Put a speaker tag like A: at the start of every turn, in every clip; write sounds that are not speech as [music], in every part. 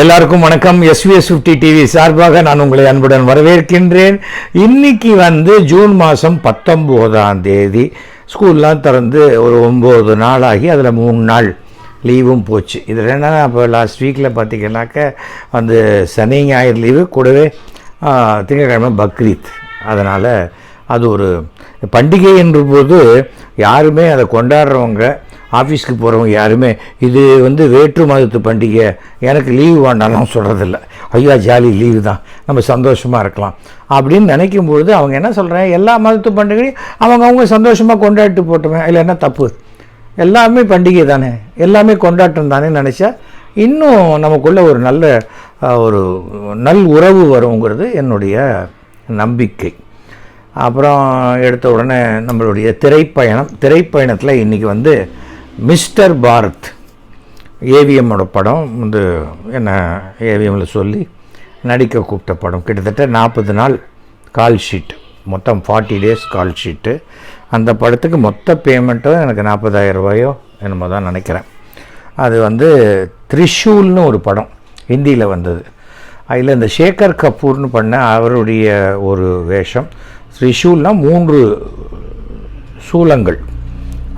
A: எல்லாருக்கும் வணக்கம். SVS fifty TV சார்பாக நான் உங்களை அன்புடன் வரவேற்கின்றேன். இன்னைக்கு வந்து ஜூன் மாதம் பத்தொம்போதாம் தேதி. ஸ்கூல்லாம் திறந்து ஒரு ஒம்பது நாள் ஆகி அதில் மூணு நாள் லீவும் போச்சு. இதில் என்னன்னா இப்போ லாஸ்ட் வீக்கில் பார்த்தீங்கன்னாக்க வந்து சனி ஞாயிறு லீவு கூடவே திங்கட்கிழமை பக்ரீத். அதனால் அது ஒரு பண்டிகை என்ற போது யாருமே அதை கொண்டாடுறவங்க ஆஃபீஸ்க்கு போகிறவங்க யாருமே இது வந்து வேற்று மதத்து பண்டிகை எனக்கு லீவு வேண்டாம்லாம் சொல்கிறதில்ல ஐயா ஜாலி லீவு தான். நம்ம சந்தோஷமாக இருக்கலாம். அப்படின்னு நினைக்கும் பொழுது அவங்க என்ன சொல்கிறேன் எல்லா மதத்து பண்டிகையும் அவங்க அவங்க சந்தோஷமாக கொண்டாடிட்டு போட்டுவேன் இல்லை என்ன தப்பு? எல்லாமே பண்டிகை தானே. எல்லாமே கொண்டாட்டம் தானே நினச்சா இன்னும் நமக்குள்ளே ஒரு நல்ல ஒரு நல் உறவு வருங்கிறது என்னுடைய நம்பிக்கை. அப்புறம் எடுத்த உடனே நம்மளுடைய திரைப்பயணம் திரைப்பயணத்தில் இன்றைக்கி வந்து மிஸ்டர் பாரத். ஏவிஎம்மோட படம் வந்து என்ன ஏவிஎம்மில் சொல்லி நடிக்க கூப்பிட்ட படம். கிட்டத்தட்ட நாற்பது நாள் கால் ஷீட் மொத்தம் ஃபார்ட்டி டேஸ் கால் ஷீட்டு அந்த படத்துக்கு மொத்த பேமெண்ட்டும் எனக்கு நாற்பதாயிரம் ரூபாயோ என்னமோ தான் நினைக்கிறேன். அது வந்து த்ரிஷூல்னு ஒரு படம் ஹிந்தியில் வந்தது. அதில் இந்த சேகர் கபூர்னு பண்ண அவருடைய ஒரு வேஷம். த்ரிஷூல்னால் மூன்று சூலங்கள்.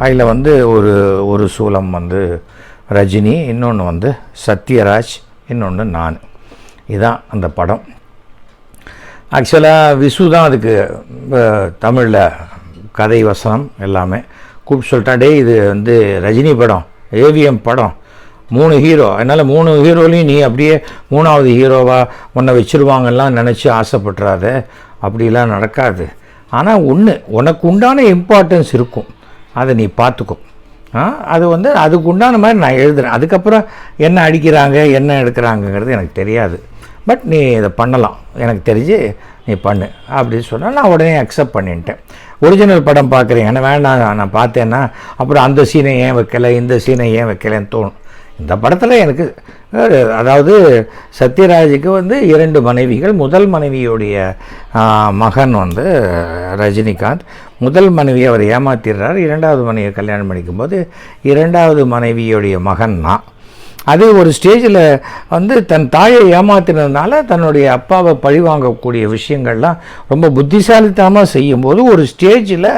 A: அதில் வந்து ஒரு ஒரு சூலம் வந்து ரஜினி இன்னொன்று வந்து சத்யராஜ் இன்னொன்று நான். இதுதான் அந்த படம். ஆக்சுவலாக விசு தான் அதுக்கு தமிழில் கதை வசனம் எல்லாமே கூப்பிட்டு சொல்லிட்டான் டே இது வந்து ரஜினி படம் ஏவிஎம் படம். மூணு ஹீரோ. அதனால் மூணு ஹீரோலையும் நீ அப்படியே மூணாவது ஹீரோவாக உன்னை வச்சிருவாங்கலாம் நினச்சி ஆசைப்பட்றாத அப்படிலாம் நடக்காது. ஆனால் ஒன்று உனக்கு உண்டான இம்பார்ட்டன்ஸ் இருக்கும். அதை நீ பார்த்துக்கோ. அது வந்து அதுக்கு உண்டான மாதிரி நான் எழுதுறேன். அதுக்கப்புறம் என்ன அடிக்கிறாங்க என்ன எடுக்கிறாங்கங்கிறது எனக்கு தெரியாது. பட் நீ இதை பண்ணலாம். எனக்கு தெரிஞ்சு நீ பண்ணு அப்படின்னு சொன்னால் நான் உடனே அக்செப்ட் பண்ணிட்டேன். ஒரிஜினல் படம் பார்க்குறேன். என்ன வேண்டாம் நான் பார்த்தேன்னா அப்புறம் அந்த சீனை ஏன் வைக்கலை இந்த சீனை ஏன் வைக்கலைன்னு தோணும். இந்த படத்தில் எனக்கு அதாவது சத்யராஜுக்கு வந்து இரண்டு மனைவிகள் முதல் மனைவியுடைய மகன் வந்து ரஜினிகாந்த் முதல் மனைவியை அவர் ஏமாத்திடுறார். இரண்டாவது மனைவியை கல்யாணம் பண்ணிக்கும்போது இரண்டாவது மனைவியுடைய மகன் தான் அது ஒரு ஸ்டேஜில் வந்து தன் தாயை ஏமாத்தினதுனால தன்னுடைய அப்பாவை பழிவாங்கக்கூடிய விஷயங்கள்லாம் ரொம்ப புத்திசாலித்தனமாக செய்யும்போது ஒரு ஸ்டேஜில்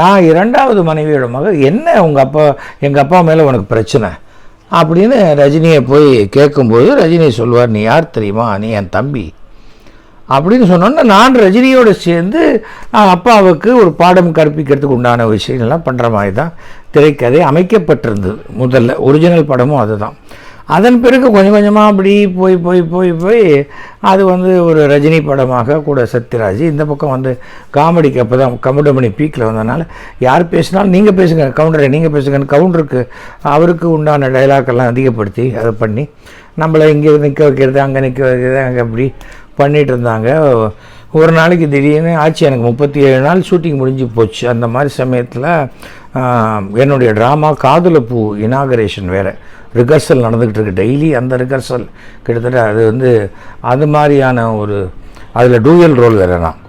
A: நான் இரண்டாவது மனைவியோட மகள் என்ன உங்கள் அப்பா எங்கள் அப்பா மேலே உனக்கு பிரச்சனை? அப்படின்னு ரஜினியை போய் கேட்கும்போது ரஜினி சொல்வார் நீ யார் தெரியுமா? நீ என் தம்பி. அப்படின்னு சொன்னோன்னா நான் ரஜினியோடு சேர்ந்து நான் அப்பாவுக்கு ஒரு பாடம் கற்பிக்கிறதுக்கு உண்டான விஷயங்கள்லாம் பண்ணுற மாதிரி தான் திரைக்கதை அமைக்கப்பட்டிருந்தது. முதல்ல ஒரிஜினல் படமும் அதுதான். அதன் பிறகு கொஞ்சம் கொஞ்சமாக அப்படி போய் போய் போய் போய் அது வந்து ஒரு ரஜினி படமாக கூட சத்யராஜ் இந்த பக்கம் வந்து காமெடிக்கு அப்போ தான் கவுண்டமணி பீக்கில் வந்ததுனால யார் பேசினாலும் நீங்கள் பேசுங்க கவுண்டரை நீங்கள் பேசுங்கன்னு கவுண்டருக்கு அவருக்கு உண்டான டைலாக்கெல்லாம் அதிகப்படுத்தி அதை பண்ணி நம்மளை இங்கே நிற்க வைக்கிறது அங்கே நிற்க வைக்கிறது அங்கே அப்படி பண்ணிகிட்டு இருந்தாங்க ஒரு நாளைக்கு திடீர்னு ஆச்சு எனக்கு முப்பத்தி ஏழு நாள் ஷூட்டிங் முடிஞ்சு போச்சு. அந்த மாதிரி சமயத்தில் என்னுடைய ட்ராமா காதல பூ இனாகரேஷன் வேறு. ரிகர்சல் நடந்துக்கிட்டு இருக்கு டெய்லி அந்த ரிகர்சல். கிட்டத்தட்ட அது வந்து அது மாதிரியான ஒரு அதில் டூயல் ரோல் வேறு நான்.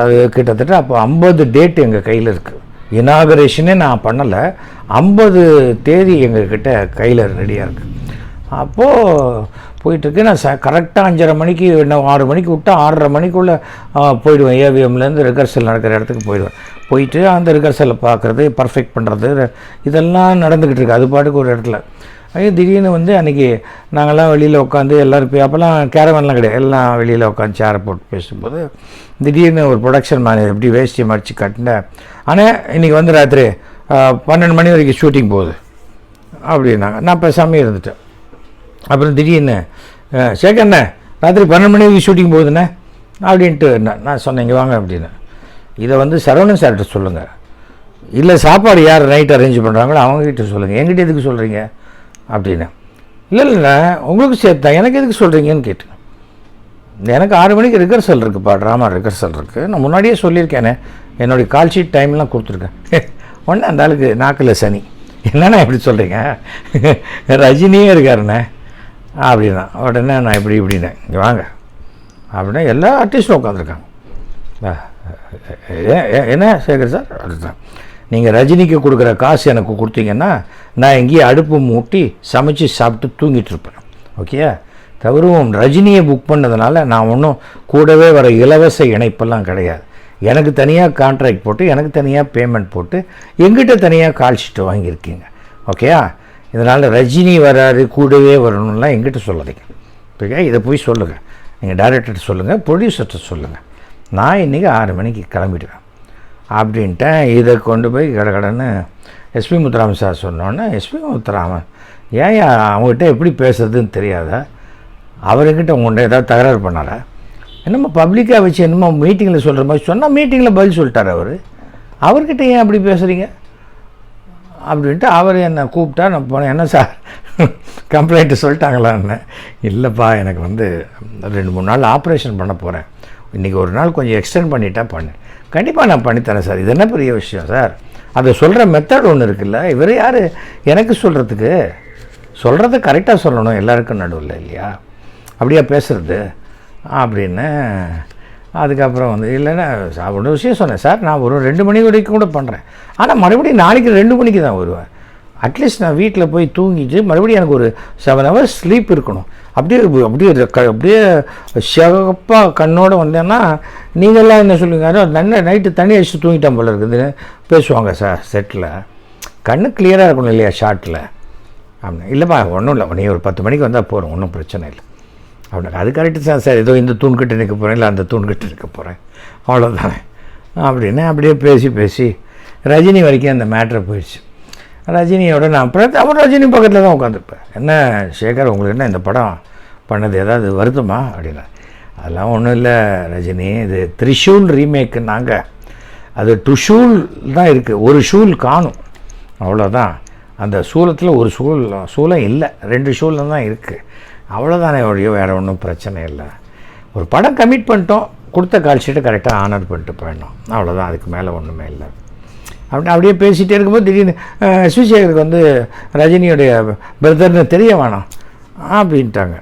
A: அது கிட்டத்தட்ட அப்போ ஐம்பது டேட் எங்கள் கையில் இருக்குது இனாகரேஷனே நான் பண்ணலை. ஐம்பது தேதி எங்கக்கிட்ட கையில் ரெடியாக இருக்குது அப்போது போயிட்டுருக்கு. நான் ச கரெக்டாக அஞ்சரை மணிக்கு இன்னும் ஆறு மணிக்கு விட்டால் ஆறரை மணிக்குள்ளே போயிடுவேன். ஏவிஎம்லேருந்து ரிகர்சல் நடக்கிற இடத்துக்கு போயிடுவேன். போயிட்டு அந்த ரிகர்சலை பார்க்குறது பர்ஃபெக்ட் பண்ணுறது இதெல்லாம் நடந்துக்கிட்டு இருக்குது அது பாட்டுக்கு ஒரு இடத்துல. ஐயோ திடீர்னு வந்து அன்றைக்கி நாங்கள்லாம் வெளியில் உட்காந்து எல்லோரும் போய் அப்போல்லாம் கேரவன்லாம் கிடையாது. எல்லாம் வெளியில் உட்காந்து சேரை போட்டு பேசும்போது திடீர்னு ஒரு ப்ரொடக்ஷன் மேனேஜர் எப்படி வேஷ்டி மடித்து கட்டினேன் ஆனால் இன்றைக்கி வந்து ராத்திரி பன்னெண்டு மணி வரைக்கும் ஷூட்டிங் போகுது. அப்படின்னாங்க. நான் பேசாமல் இருந்துட்டேன். அப்புறம் திடீர்னு சேகண்ணே ராத்திரி பன்னெண்டு மணி ஷூட்டிங் போகுதுண்ணே அப்படின்ட்டு நான் சொன்னேன் இங்கே வாங்க அப்படின்னு. இதை வந்து சரவணன் சார்கிட்ட சொல்லுங்கள் இல்லை சாப்பாடு யார் நைட் அரேஞ்ச் பண்ணுறாங்களோ அவங்ககிட்ட சொல்லுங்கள் என்கிட்ட எதுக்கு சொல்கிறீங்க அப்படின்னு. இல்லை இல்லைண்ணா உங்களுக்கு சேர்த்தா எனக்கு எதுக்கு சொல்கிறீங்கன்னு கேட்டேன். எனக்கு ஆறு மணிக்கு ரிகர்சல் இருக்குப்பா ட்ராமா ரிகர்சல் இருக்குது நான் முன்னாடியே சொல்லியிருக்கேனே என்னுடைய கால் ஷீட் டைம்லாம் கொடுத்துருக்கேன். [laughs] ஒன்று அந்த ஆளுக்கு நாக்கில் சனி. என்னண்ணா இப்படி சொல்கிறீங்க [laughs] ரஜினியே இருக்காருண்ணே. அப்படின்னா உடனே நான் இப்படி இப்படின்னேன். இங்கே வாங்க. அப்படின்னா எல்லா ஆர்டிஸ்டும் உட்காந்துருக்காங்க என்ன சேகர் சார்? அதுதான். நீங்கள் ரஜினிக்கு கொடுக்குற காசு எனக்கு கொடுத்தீங்கன்னா நான் எங்கேயே அடுப்பு மூட்டி சமைச்சு சாப்பிட்டு தூங்கிட்டு இருப்பேன். ஓகே தவிரவும் ரஜினியை புக் பண்ணதுனால நான் ஒன்றும் கூடவே வர இலவச இணைப்பெல்லாம் கிடையாது. எனக்கு தனியாக கான்ட்ராக்ட் போட்டு எனக்கு தனியாக பேமெண்ட் போட்டு எங்கிட்ட தனியாக கால் ஷீட் வாங்கியிருக்கீங்க. ஓகேயா இதனால் ரஜினி வராரு கூடவே வரணும்லாம் எங்கிட்ட சொல்லாதீங்க. இப்போ இதை போய் சொல்லுங்கள் நீங்கள் டேரக்டர்கிட்ட சொல்லுங்கள் ப்ரொடியூசர்கிட்ட சொல்லுங்கள் நான் இன்றைக்கி ஆறு மணிக்கு கிளம்பிடுவேன். அப்படின்ட்டு இதை கொண்டு போய் கடகடன்னு எஸ்பி முத்துராமன் சார் சொன்னோன்னே எஸ்பி முத்துராமன் ஏன் அவங்ககிட்ட எப்படி பேசுறதுன்னு தெரியாதா? அவர்கிட்ட உங்கள்கிட்ட ஏதாவது தகராறு பண்ணாரா? என்னமோ பப்ளிக்காக வச்சு என்னமோ மீட்டிங்கில் சொல்கிற மாதிரி சொன்னால் மீட்டிங்கில் பதில் சொல்லிட்டார் அவர். அவர்கிட்ட ஏன் அப்படி பேசுகிறீங்க அப்படின்ட்டு அவர் என்னை கூப்பிட்டா நான் போனேன் என்ன சார்? கம்ப்ளைண்ட்டு சொல்லிட்டாங்களான்னு. இல்லைப்பா எனக்கு வந்து ரெண்டு மூணு நாள் ஆப்ரேஷன் பண்ண போகிறேன் இன்றைக்கி ஒரு நாள் கொஞ்சம் எக்ஸ்டெண்ட் பண்ணிட்டா பண்ணு. கண்டிப்பாக நான் பண்ணித்தரேன் சார். இது என்ன பெரிய விஷயம் சார்? அதை சொல்கிற மெத்தட் ஒன்று இருக்குல்ல. இவர் யார்? எனக்கு சொல்கிறதுக்கு சொல்கிறத கரெக்டாக சொல்லணும். எல்லாருக்கும் நடுவில் இல்லையா? அப்படியா பேசுகிறது அப்படின்னு அதுக்கப்புறம் வந்து இல்லைன்னா சார் ஒரு விஷயம் சொன்னேன். சார் நான் ஒரு ரெண்டு மணி வரைக்கும் கூட பண்ணுறேன் ஆனால் மறுபடியும் நாளைக்கு ரெண்டு மணிக்கு தான் வருவேன். அட்லீஸ்ட் நான் வீட்டில் போய் தூங்கிட்டு மறுபடியும் எனக்கு ஒரு செவன் ஹவர்ஸ் ஸ்லீப் இருக்கணும். அப்படியே அப்படியே க- அப்படியே சிவப்பாக கண்ணோடு வந்தேன்னா நீங்கள்லாம் என்ன சொல்லுவீங்க? அதோ நன்ன நைட்டு தண்ணி அடிச்சு தூங்கிட்டேன் போல இருக்குதுன்னு பேசுவாங்க சார் செட்டில் கண்ணு கிளியராக இருக்கணும் இல்லையா ஷார்ட்டில் அப்படின்னா. இல்லைப்பா ஒன்றும் இல்லை. நீ ஒரு பத்து மணிக்கு வந்தால் போகிறோம் ஒன்றும் பிரச்சனை இல்லை. அப்படின்னா அது கரெக்டு தான் சார். ஏதோ இந்த தூண்கிட்ட நிற்க போகிறேன் இல்லை அந்த தூண்கிட்ட நிற்க போகிறேன் அவ்வளோதானே அப்படின்னு அப்படியே பேசி பேசி ரஜினி வரைக்கும் அந்த மேட்ரை போயிடுச்சு. ரஜினியோட நான் அப்புறம் அவர் ரஜினி பக்கத்தில் தான் உட்காந்துருப்பேன் என்ன சேகர் உங்களுக்கு என்ன இந்த படம் பண்ணது ஏதாவது வருத்தமா? அப்படின்னா அதெல்லாம் ஒன்றும் இல்லை ரஜினி. இது த்ரிஷூல் ரீமேக்குன்னாங்க அது டுஷூல் தான் இருக்குது ஒரு ஷூல் காணும். அவ்வளோதான் அந்த சூலத்தில் ஒரு சூல் சூலம் இல்லை. ரெண்டு ஷூலில் தான் இருக்குது அவ்வளோதானே ஒழிய வேறு ஒன்றும் பிரச்சனை இல்லை. ஒரு படம் கமிட் பண்ணிட்டோம் கொடுத்த கால் ஷீட்டை கரெக்டாக ஆனர் பண்ணிட்டு போயிடணும். அவ்வளோதான் அதுக்கு மேலே ஒன்றுமே இல்லை. அப்படி அப்படியே பேசிகிட்டே இருக்கும்போது திடீர்னு அஹ், ஸ்ரீசேகருக்கு வந்து ரஜினியுடைய பிரதர்னு தெரிய வேணாம் அப்படின்ட்டாங்க.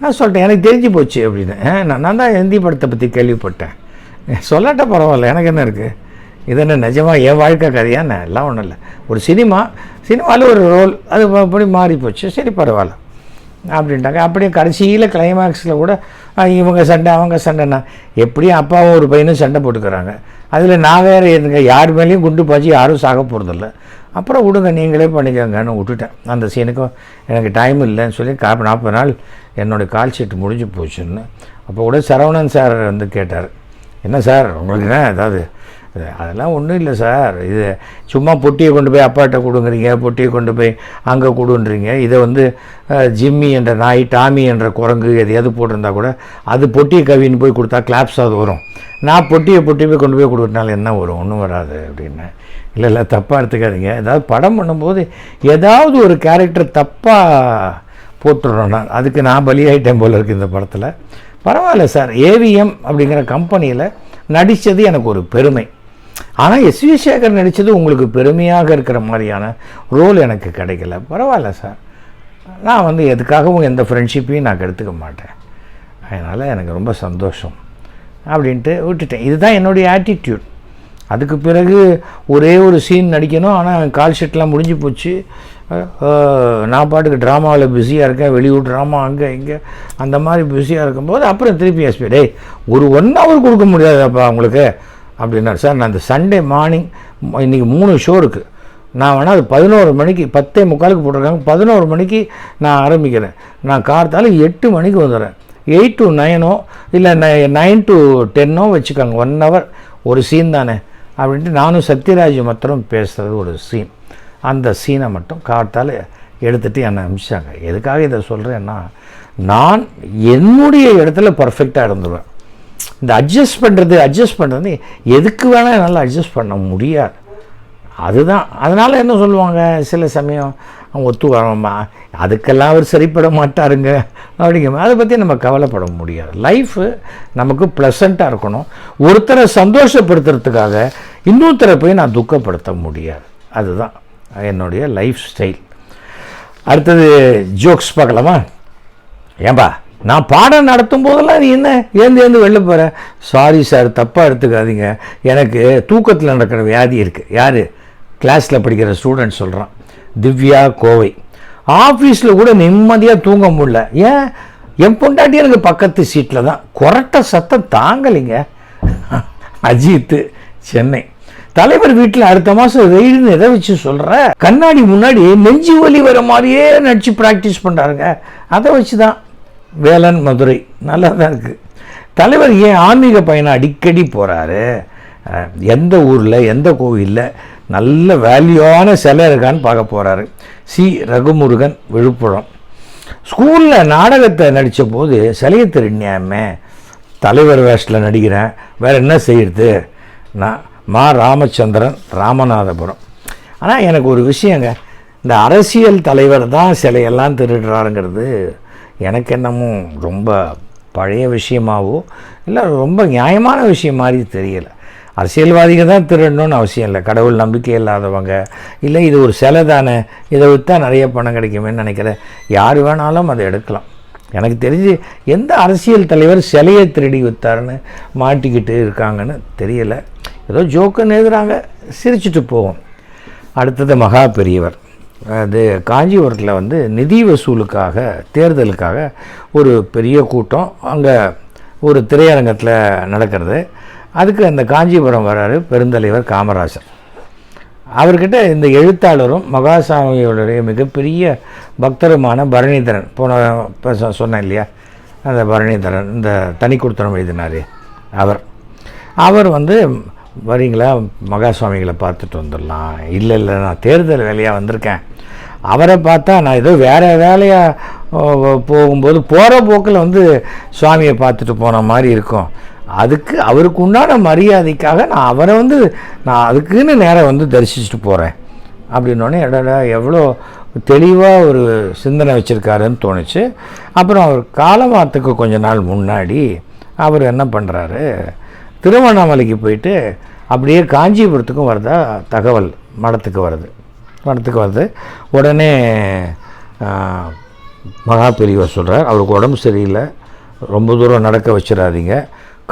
A: நான் சொல்லிட்டேன் எனக்கு தெரிஞ்சு போச்சு அப்படின்னு. நான் தான் ஹிந்தி படத்தை பற்றி கேள்விப்பட்டேன். சொல்லாட்ட பரவாயில்ல எனக்கு என்ன இருக்குது இது என்ன நிஜமாக என் வாழ்க்கை கதையா? என்ன எல்லாம் ஒன்றும் இல்லை. ஒரு சினிமா சினிமாவில் ஒரு ரோல் அது அப்படி மாறி போச்சு சரி பரவாயில்ல. அப்படின்ட்டாங்க. அப்படியே கடைசியில் கிளைமேக்ஸில் கூட இவங்க சண்டை அவங்க சண்டைன்னா எப்படியும் அப்பாவும் ஒரு பையனும் சண்டை போட்டுக்கிறாங்க. அதில் நான் வேறு இருந்துங்க யார் மேலேயும் குண்டு பாய்ச்சி யாரும் சாக போகிறதில்ல அப்புறம் விடுங்க நீங்களே பண்ணிக்கோங்கன்னு விட்டுட்டேன். அந்த சீனுக்கும் எனக்கு டைம் இல்லைன்னு சொல்லி கா நாற்பது நாள் என்னோடய கால் ஷீட் முடிஞ்சு போச்சுன்னு. அப்போ கூட சரவணன் சார் வந்து கேட்டார். என்ன சார் உங்களுக்கு என்ன ஏதாவது அதெல்லாம் ஒன்றும் இல்லை சார். இது சும்மா பொட்டியை கொண்டு போய் அப்பாட்ட கொடுங்குறீங்க பொட்டியை கொண்டு போய் அங்கே கொடுன்றீங்க. இதை வந்து ஜிம்மி என்ற நாய் டாமி என்ற குரங்கு எதையாவது போட்டிருந்தா கூட அது பொட்டியை கவின்னு போய் கொடுத்தா கிளாப்ஸ் அது வரும். நான் பொட்டியை பொட்டி போய் கொண்டு போய் கொடுக்கறனால என்ன வரும்? ஒன்றும் வராது அப்படின்னு. இல்லை இல்லை தப்பாக எடுத்துக்காதீங்க. ஏதாவது படம் பண்ணும்போது ஏதாவது ஒரு கேரக்டர் தப்பாக போட்டுடுறோம் நான் அதுக்கு நான் பலியாயிட்டேன் போல இருக்குது இந்த படத்தில். பரவாயில்ல சார். ஏவிஎம் அப்படிங்கிற கம்பெனியில் நடித்தது எனக்கு ஒரு பெருமை. ஆனால் எஸ். வி. சேகர் நடித்தது உங்களுக்கு பெருமையாக இருக்கிற மாதிரியான ரோல் எனக்கு கிடைக்கல. பரவாயில்ல சார் நான் வந்து எதுக்காகவும் எந்த ஃப்ரெண்ட்ஷிப்பையும் நான் கெடுத்துக்க மாட்டேன். அதனால் எனக்கு ரொம்ப சந்தோஷம். அப்படின்ட்டு விட்டுட்டேன். இதுதான் என்னுடைய ஆட்டிடியூட் அதுக்கு பிறகு ஒரே ஒரு சீன் நடிக்கணும். ஆனால் கால் ஷீட்லாம் முடிஞ்சு போச்சு. நான் பாட்டுக்கு ட்ராமாவில் பிஸியாக இருக்கேன். வெளியூர் ட்ராமா அங்கே இங்கே அந்த மாதிரி பிஸியாக இருக்கும்போது அப்புறம் திருப்பி எஸ்பி டேய் ஒரு ஒன் ஹவர் கொடுக்க முடியாதாப்பா உங்களுக்கு. அப்படின்னாரு சார் நான் அந்த சண்டே மார்னிங் இன்றைக்கி மூணு ஷோ இருக்குது நான் வேணால் அது பதினோரு மணிக்கு பத்தே முக்காலுக்கு போட்டிருக்காங்க பதினோரு மணிக்கு நான் ஆரம்பிக்கிறேன். நான் கார்த்தால எட்டு மணிக்கு வந்துடுறேன். எயிட் டு நைனோ இல்லை நைன் டு டென்னோ வச்சுக்கோங்க ஒன் ஹவர் ஒரு சீன் தானே அப்படின்ட்டு நானும் சத்யராஜ் மாத்திரம் பேசுகிறது ஒரு சீன் அந்த சீனை மட்டும் கார்த்தால் எடுத்துகிட்டு என்னை அனுப்பிச்சாங்க எதுக்காக இதை சொல்கிறேன்னா நான் என்னுடைய இடத்துல பர்ஃபெக்டாக இருந்துருவேன். இந்த அட்ஜஸ்ட் பண்ணுறது அட்ஜஸ்ட் பண்ணுறது எதுக்கு வேணால் என்னால் அட்ஜஸ்ட் பண்ண முடியாது. அதுதான். அதனால் என்ன சொல்லுவாங்க? சில சமயம் ஒத்து வரமா அதுக்கெல்லாம் அவர் சரிப்பட மாட்டாருங்க. அப்படிங்கிற அதை பற்றி நம்ம கவலைப்பட முடியாது. லைஃபு நமக்கு ப்ளசண்ட்டாக இருக்கணும். ஒருத்தரை சந்தோஷப்படுத்துறதுக்காக இன்னொருத்தரை போய் நான் துக்கப்படுத்த முடியாது. அதுதான் என்னுடைய லைஃப் ஸ்டைல் அடுத்தது ஜோக்ஸ் பார்க்கலாமா? ஏன்பா? நான் பாடம் நடத்தும் போதெல்லாம் நீ என்ன ஏந்து ஏந்து வெளில போகிற சாரி சார் தப்பாக எடுத்துக்காதீங்க. எனக்கு தூக்கத்தில் நடக்கிற வியாதி இருக்குது யார்? கிளாஸில் படிக்கிற ஸ்டூடெண்ட் சொல்கிறான் திவ்யா கோவை. ஆஃபீஸில் கூட நிம்மதியாக தூங்க முடில ஏன்? என் பொண்டாட்டி எனக்கு பக்கத்து சீட்டில் தான். கொரட்ட சத்தம் தாங்கலைங்க. அஜித்து சென்னை. தலைவர் வீட்டில் அடுத்த மாதம் வெயில்னு எதை வச்சு சொல்கிற கண்ணாடி முன்னாடி நெஞ்சு வலி வர மாதிரியே நடிச்சு ப்ராக்டிஸ் பண்ணுறாருங்க அதை வச்சு தான் வேலன் மதுரை. நல்லா தான் இருக்குது தலைவர் ஏன் ஆன்மீக பயணம் அடிக்கடி போகிறாரு எந்த ஊரில் எந்த கோவிலில் நல்ல வேல்யூவான சிலை இருக்கான்னு பார்க்க போகிறாரு சி. ரகுமுருகன் விழுப்புரம். ஸ்கூலில் நாடகத்தை நடித்த போது சிலையை திருநியாமே தலைவர் வேஷத்தில் நடிக்கிறேன். வேறு என்ன செய்யறது? நான் மா. ராமச்சந்திரன் ராமநாதபுரம். ஆனால் எனக்கு ஒரு விஷயங்க. இந்த அரசியல் தலைவர் தான் சிலையெல்லாம் திருடுறாருங்கிறது எனக்கு என்னமோ ரொம்ப பழைய விஷயமாவோ இல்லை ரொம்ப நியாயமான விஷயம் மாதிரி தெரியலை. அரசியல்வாதிகள் தான் திருடணும்னு அவசியம் இல்லை. கடவுள் நம்பிக்கை இல்லாதவங்க இல்லை இது ஒரு சிலை தானே இதை விற்றா நிறைய பணம் கிடைக்குமேன்னு நினைக்கிறேன். யார் வேணாலும் அதை எடுக்கலாம். எனக்கு தெரிஞ்சு எந்த அரசியல் தலைவர் சிலையை திருடி விற்றாருன்னு மாட்டிக்கிட்டு இருக்காங்கன்னு தெரியலை. ஏதோ ஜோக்குன்னு எழுதுகிறாங்க சிரிச்சுட்டு போவோம். அடுத்தது மகா பெரியவர். அது காஞ்சிபுரத்தில் வந்து நிதி வசூலுக்காக தேர்தலுக்காக ஒரு பெரிய கூட்டம் அங்கே ஒரு திரையரங்கத்தில் நடக்கிறது. அதுக்கு அந்த காஞ்சிபுரம் வர்றாரு பெருந்தலைவர் காமராஜர் அவர்கிட்ட இந்த எழுத்தாளரும் மகாசாமியோடைய மிகப்பெரிய பக்தருமான பரணிதரன் போன சொன்னேன் இல்லையா? அந்த பரணிதரன் இந்த தனி கொடுத்தனம் எழுதினார் அவர். அவர் வந்து வரீங்களா? மகாசுவாமிகளை பார்த்துட்டு வந்துடலாம். இல்லை இல்லை நான் தேர்தல் வேலையாக வந்திருக்கேன். அவரை பார்த்தா நான் ஏதோ வேறு வேலையாக போகும்போது போகிற போக்கில் வந்து சுவாமியை பார்த்துட்டு போன மாதிரி இருக்கும். அதுக்கு அவருக்கு உண்டான மரியாதைக்காக நான் அவரை வந்து நான் அதுக்குன்னு நேரம் வந்து தரிசிச்சுட்டு போகிறேன் அப்படின்னோடனே எடடா எவ்வளோ தெளிவாக ஒரு சிந்தனை வச்சுருக்காருன்னு தோணுச்சு. அப்புறம் அவர் காலமாத்துக்கு கொஞ்ச நாள் முன்னாடி அவர் என்ன பண்ணுறாரு திருவண்ணாமலைக்கு போயிட்டு அப்படியே காஞ்சிபுரத்துக்கும் வரதா தகவல் மடத்துக்கு வருது. மடத்துக்கு வருது. உடனே மகா பெரியவர் சொல்கிறார் அவருக்கு உடம்பு சரியில்லை. ரொம்ப தூரம் நடக்க வச்சிடாதீங்க.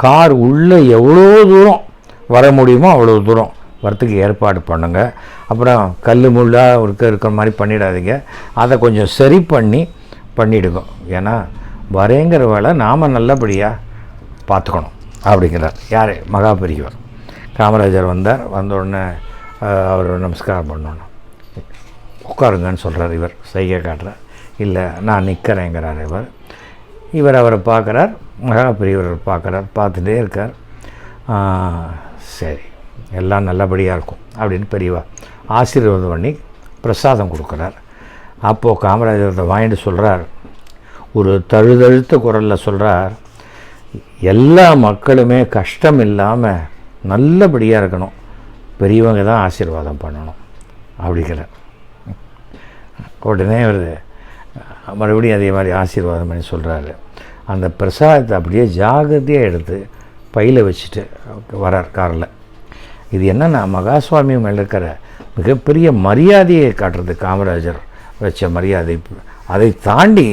A: கார் உள்ளே எவ்வளோ தூரம் வர முடியுமோ அவ்வளோ தூரம் வரத்துக்கு ஏற்பாடு பண்ணுங்க. அப்புறம் கல் முள்ளாக இருக்க இருக்கிற மாதிரி பண்ணிடாதீங்க. அதை கொஞ்சம் சரி பண்ணி பண்ணிவிடுங்க ஏன்னா வரேங்கிற வேலை நாம் நல்லபடியாக பார்த்துக்கணும். அப்படிங்கிறார். யார்? மகா பெரியவர். காமராஜர் வந்தார். வந்த உடனே அவர் நமஸ்காரம் பண்ணணும். உட்காருங்கன்னு சொல்கிறார் இவர். சைகை காட்டுறார். இல்லை நான் நிற்கிறேங்கிறார் இவர். இவர் அவரை பார்க்குறார். மகா பெரியவர் பார்க்குறார். பார்த்துட்டே இருக்கார். சரி. எல்லாம் நல்லபடியாக இருக்கும் அப்படின்னு பெரியவா ஆசீர்வாதம் பண்ணி பிரசாதம் கொடுக்குறார். அப்போது காமராஜர் வாங்கிட்டு சொல்கிறார் ஒரு தழுதழுத்த குரலில் சொல்கிறார் எல்லா மக்களுமே கஷ்டம் இல்லாமல் நல்லபடியாக இருக்கணும். பெரியவங்க தான் ஆசீர்வாதம் பண்ணணும். அப்படிங்கிற. உடனே அவர் மறுபடியும் அதே மாதிரி ஆசீர்வாதம் பண்ணி சொல்கிறாரு அந்த பிரசாதத்தை அப்படியே ஜாகிரதையாக எடுத்து பையில் வச்சுட்டு வரார் காரில். இது என்னென்னா மகாசுவாமி மேலே இருக்கிற மிகப்பெரிய மரியாதையை காட்டுறது காமராஜர் வச்ச மரியாதை. அதை தாண்டி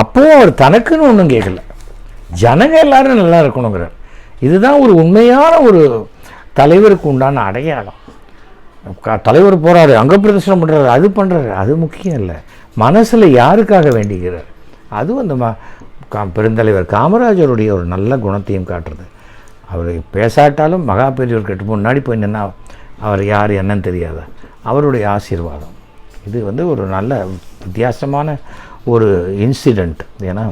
A: அப்போவும் அவர் தனக்குன்னு ஒன்றும் கேட்கல ஜனங்க எல்லாரும் நல்லா இருக்கணுங்கிறார். இதுதான் ஒரு உண்மையான ஒரு தலைவருக்கு உண்டான அடையாளம். தலைவர் போகிறாரு அங்க பிரதர்சனம் பண்ணுறாரு அது பண்ணுறாரு அது முக்கியம் இல்லை. மனசில் யாருக்காக வேண்டிக்கிறார்? அதுவும் அந்த ம கா பெருந்தலைவர் காமராஜருடைய ஒரு நல்ல குணத்தையும் காட்டுறது. அவர் பேசாட்டாலும் மகா பெரியவர் முன்னாடி போய் நின்னா அவர் யார் என்னன்னு தெரியாத. அவருடைய ஆசீர்வாதம். இது வந்து ஒரு நல்ல வித்தியாசமான ஒரு இன்சிடெண்ட் ஏன்னா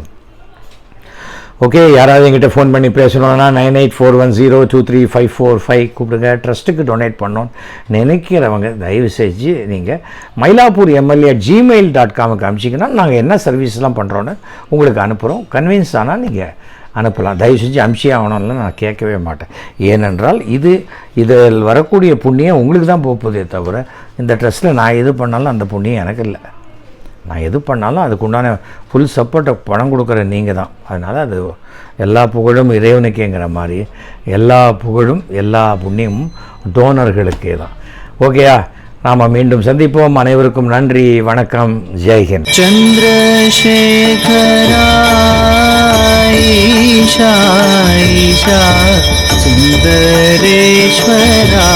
A: ஓகே யாராவது எங்கிட்ட ஃபோன் பண்ணி பேசணும்னா nine eight four one zero two three five four five கூப்பிடுங்க. ட்ரஸ்ட்டுக்கு டொனேட் பண்ணோன்னு நினைக்கிறவங்க தயவு செஞ்சு நீங்கள் மயிலாப்பூர் எம்எல்ஏ ஜிமெயில் டாட் காமுக்கு அமிச்சிங்கன்னா நாங்கள் என்ன சர்வீஸ்லாம் பண்ணுறோன்னு உங்களுக்கு அனுப்புகிறோம் கன்வின்ஸ் ஆனால் நீங்கள் அனுப்பலாம். தயவு செஞ்சு அமிச்சே ஆகணும்னு நான் கேட்கவே மாட்டேன். ஏனென்றால் இது இதில் வரக்கூடிய புண்ணியம் உங்களுக்கு தான் போகுதே தவிர இந்த ட்ரெஸ்ஸில் நான் எது பண்ணாலும் அந்த புண்ணியம் எனக்கு இல்லை. நான் எது பண்ணாலும் அதுக்கு உண்டான ஃபுல் சப்போர்ட்டை பணம் கொடுக்குற நீங்கள் தான். அதனால் அது எல்லா புகழும் இறைவனுக்கேங்கிற மாதிரி எல்லா புகழும் எல்லா புண்ணியமும் டோனர்களுக்கே தான். ஓகேயா நாம் மீண்டும் சந்திப்போம். அனைவருக்கும் நன்றி. வணக்கம். ஜெய்ஹிந்த்
B: சந்திரசேகராயிஷா சுந்தரேஸ்வரா.